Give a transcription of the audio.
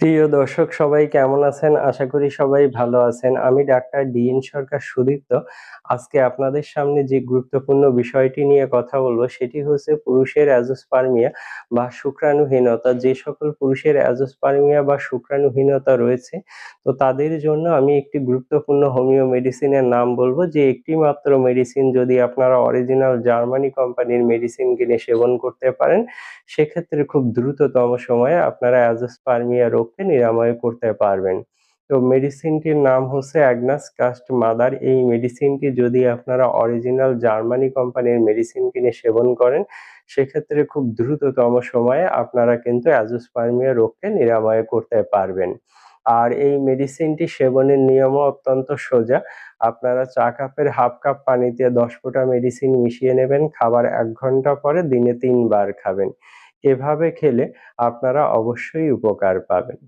প্রিয় দর্শক, সবাই কেমন আছেন? আশা করি সবাই ভালো আছেন। আমি ডাক্তার ডিএন সরকার সুদীপ্ত। আজকে আপনাদের সামনে যে গুরুত্বপূর্ণ বিষয়টি নিয়ে কথা বলব, সেটি হচ্ছে পুরুষের অ্যাজোস্পার্মিয়া বা শুক্রাণুহীনতা। যে সকল পুরুষের অ্যাজোস্পার্মিয়া বা শুক্রাণুহীনতা রয়েছে, তো তাদের জন্য আমি একটি গুরুত্বপূর্ণ হোমিও মেডিসিনের নাম বলব, যে একটি মাত্র মেডিসিন যদি আপনারা অরিজিনাল জার্মানি কোম্পানির মেডিসিন কিনে সেবন করতে পারেন সেক্ষেত্রে খুব দ্রুততম সময়ে আপনারা অ্যাজোস্পার্মিয়া রোগকে নিরাময় করতে পারবেন। তো মেডিসিনটির নাম হচ্ছে অ্যাগনাস কাস্ট মাদার। এই মেডিসিনটি যদি আপনারা অরিজিনাল জার্মানি কোম্পানির মেডিসিন কিনে সেবন করেন, সেক্ষেত্রে খুব দ্রুততম সময়ে আপনারা কিন্তু অ্যাজোস্পার্মিয়া রোগকে নিরাময় করতে পারবেন। আর এই মেডিসিনটি সেবনের নিয়মও অত্যন্ত সোজা। আপনারা চা কাপের হাফ কাপ পানিতে ১০ ফোঁটা মেডিসিন মিশিয়ে নেবেন। খাবার এক ঘণ্টা পরে দিনে তিনবার খাবেন। এভাবে খেলে আপনারা অবশ্যই উপকার পাবেন।